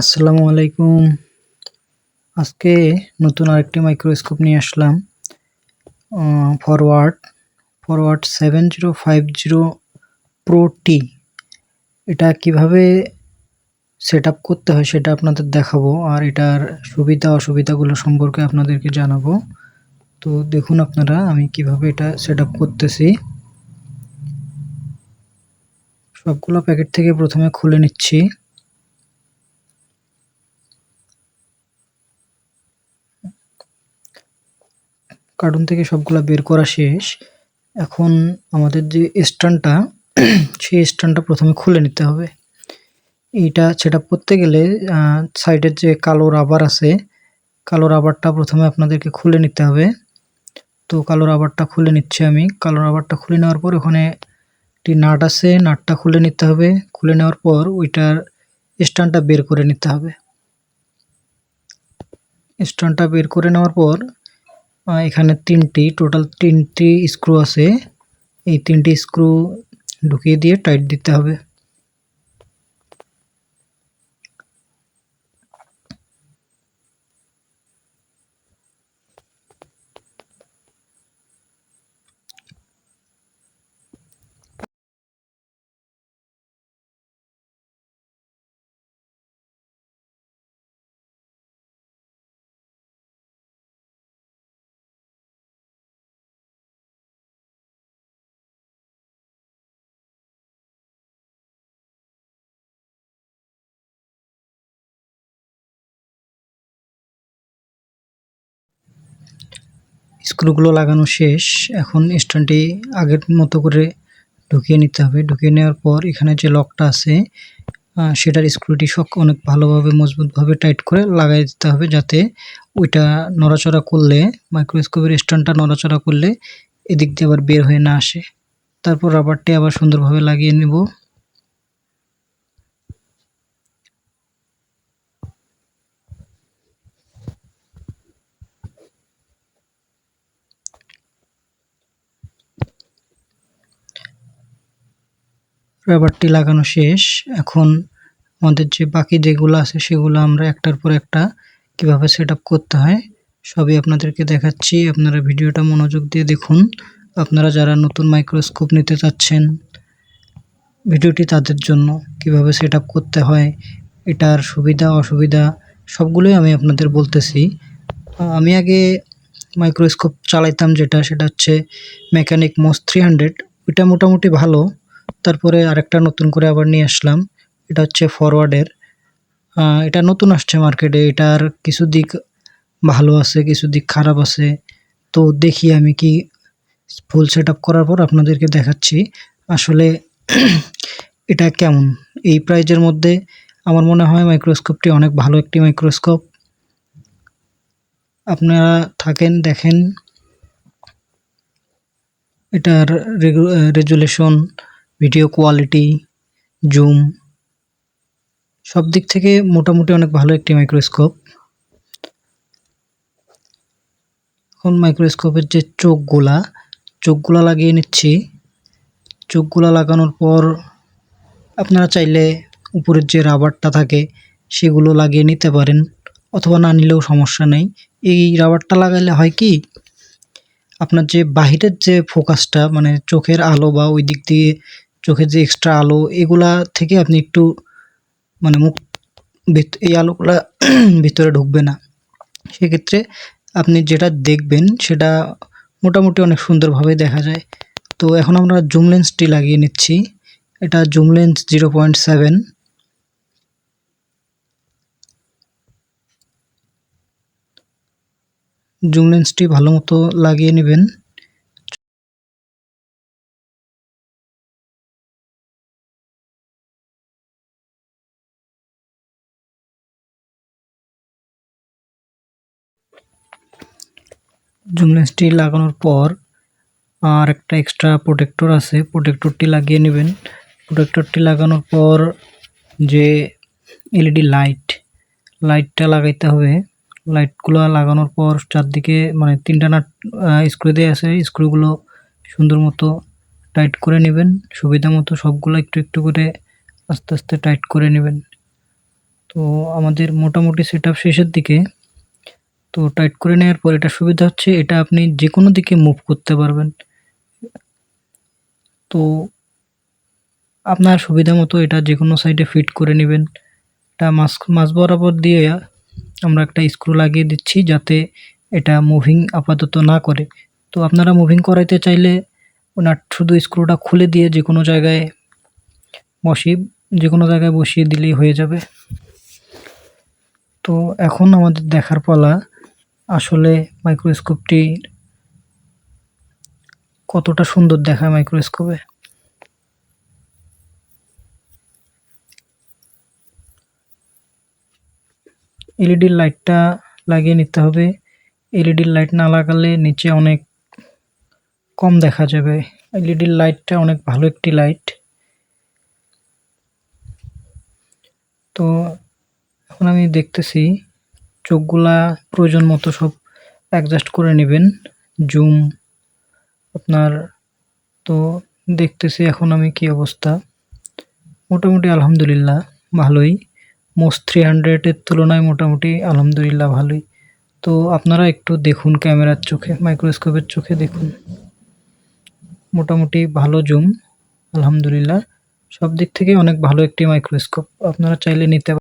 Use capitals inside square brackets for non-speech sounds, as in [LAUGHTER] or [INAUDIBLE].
আসসালামু আলাইকুম। আজকে নতুন আরেকটি মাইক্রোস্কোপ নিয়ে আসলাম। Forward forward seven zero five zero pro T এটা কীভাবে সেট আপ করতে হয় সেটা আপনাদের দেখাবো, আর এটার সুবিধা অসুবিধাগুলো সম্পর্কে আপনাদেরকে জানাব। তো দেখুন আপনারা, আমি কীভাবে এটা সেট আপ করতেছি। সবগুলো প্যাকেট থেকে প্রথমে খুলে নিচ্ছি। কার্টুন থেকে সবগুলা বের করা শেষ। এখন আমাদের যে স্ট্যান্ডটা, সেই স্ট্যান্ডটা প্রথমে খুলে নিতে হবে। এইটা সেটা করতে গেলে সাইডের যে কালো রাবার আছে, কালো রাবারটা প্রথমে আপনাদেরকে খুলে নিতে হবে। তো কালো রাবারটা খুলে নিচ্ছি আমি। কালো রাবারটা খুলে নেওয়ার পর ওখানে একটি নাট আছে, নাটটা খুলে নিতে হবে। খুলে নেওয়ার পর ওইটার স্ট্যান্ডটা বের করে নিতে হবে। স্ট্যান্ডটা বের করে নেওয়ার পর এখানে তিনটি টোটাল তিনটি স্ক্রু আছে। এই তিনটি স্ক্রু ঢুকিয়ে দিয়ে টাইট দিতে হবে। স্ক্রুগুলো লাগানো শেষ। এখন স্ট্যান্ডটি আগের মতো করে ঢুকিয়ে নিতে হবে। ঢুকিয়ে নেওয়ার পর এখানে যে লকটা আছে সেটার স্ক্রুটি শক অনেক ভালোভাবে, মজবুতভাবে টাইট করে লাগাই দিতে হবে যাতে ওইটা নড়াচড়া করলে, মাইক্রোস্কোপের স্ট্যান্ডটা নড়াচড়া করলে এদিক দিয়ে আবার বের হয়ে না আসে। তারপর রাবারটি আবার সুন্দরভাবে লাগিয়ে নেব। রাবারটি লাগানো শেষ। এখন আমাদের যে বাকি যেগুলো আছে সেগুলো আমরা একটার পর একটা কীভাবে সেট করতে হয়, সবই আপনাদেরকে দেখাচ্ছি। আপনারা ভিডিওটা মনোযোগ দিয়ে দেখুন। আপনারা যারা নতুন মাইক্রোস্কোপ নিতে চাচ্ছেন, ভিডিওটি তাদের জন্য কীভাবে সেট করতে হয়, এটার সুবিধা, অসুবিধা, সবগুলোই আমি আপনাদের বলতেছি। আমি আগে মাইক্রোস্কোপ চালাইতাম যেটা, সেটা হচ্ছে মেকানিক মোস থ্রি হান্ড্রেড ওইটা মোটামুটি ভালো। তারপরে আরেকটা নতুন করে আবার নিয়ে আসলাম। এটা হচ্ছে ফরওয়ার্ডের। এটা নতুন আসছে মার্কেটে। এটার কিছু দিক ভালো আছে, কিছু দিক খারাপ আছে। তো দেখি আমি কি ফুল সেট করার পর আপনাদেরকে দেখাচ্ছি। আসলে [CLEARS THROAT] এটা কেমন? এই প্রাইজের মধ্যে আমার মনে হয় মাইক্রোস্কোপটি অনেক ভালো একটি মাইক্রোস্কোপ আপনারা থাকেন, দেখেন। এটার রেজুলেশন ভিডিও কোয়ালিটি জুম সব দিক থেকে মোটামুটি অনেক ভালো একটি মাইক্রোস্কোপ এখন মাইক্রোস্কোপের যে চোখগুলা চোখগুলা লাগিয়ে নিচ্ছি। চোখগুলা লাগানোর পর আপনারা চাইলে উপরের যে রাবারটা থাকে, সেগুলো লাগিয়ে নিতে পারেন, অথবা না নিলেও সমস্যা নেই। এই রাবারটা লাগাইলে হয় কি, আপনার যে বাহিরের যে ফোকাসটা মানে চোখের আলো বা ওই দিক দিয়ে চোখের যে এক্সট্রা আলো, এগুলা থেকে আপনি একটু মানে মুখ এই আলোগুলা [CLEARS THROAT] ভিতরে ঢুকবে না। সেক্ষেত্রে আপনি যেটা দেখবেন সেটা মোটামুটি অনেক সুন্দরভাবে দেখা যায়। তো এখন আমরা জুম লেন্সটি লাগিয়ে নিচ্ছি। এটা zoom lens zero point seven zoom লেন্সটি ভালো মতো লাগিয়ে নেবেন। জুম লেন্সটি লাগানোর পর আর একটা এক্সট্রা প্রোটেক্টর আছে প্রোটেক্টরটি লাগিয়ে নেবেন। প্রোটেক্টরটি লাগানোর পর যে এলইডি লাইট লাইটটা লাগাইতে হবে। লাইটগুলো লাগানোর পর চারদিকে মানে তিনটা নাট স্ক্রু দিয়ে আছে। স্ক্রুগুলো সুন্দর মতো টাইট করে নেবেন। সুবিধা মতো সবগুলো একটু একটু করে আস্তে আস্তে টাইট করে নেবেন। তো আমাদের মোটামুটি সেট শেষের দিকে তো টাইট করে নেওয়ার পর এটা সুবিধা হচ্ছে, এটা আপনি যে কোনো দিকে মুভ করতে পারবেন। তো আপনার সুবিধা মতো এটা যে কোনো সাইডে ফিট করে নেবেন। এটা মাছ মাছ বরাবর দিয়ে আমরা একটা স্ক্রু লাগিয়ে দিচ্ছি যাতে এটা মুভিং আপাতত না করে। তো আপনারা মুভিং করাইতে চাইলে ওনার শুধু স্ক্রুটা খুলে দিয়ে যে কোনো জায়গায় বসিয়ে যে কোনো জায়গায় বসিয়ে দিলেই হয়ে যাবে। তো এখন আমাদের দেখার পালা আসলে মাইক্রোস্কোপটি কতটা সুন্দর দেখায় মাইক্রোস্কোপে? এলইডির লাইটটা লাগিয়ে নিতে হবে। এলইডি লাইট না লাগালে নিচে অনেক কম দেখা যাবে। এলইডির লাইটটা অনেক ভালো একটি লাইট। তো এখন আমি দেখতেছি চোখগুলা প্রয়োজন মতো সব অ্যাডজাস্ট করে নেবেন। জুম আপনার তো দেখতেছি এখন আমি কি অবস্থা। মোটামুটি আলহামদুলিল্লাহ ভালোই। মোস্ট থ্রি হান্ড্রেডের তুলনায় মোটামুটি আলহামদুলিল্লাহ ভালোই। তো আপনারা একটু দেখুন ক্যামেরার চোখে মাইক্রোস্কোপের চোখে দেখুন। মোটামুটি ভালো জুম আলহামদুলিল্লাহ। সব দিক থেকে অনেক ভালো একটি মাইক্রোস্কোপ আপনারা চাইলে নিতে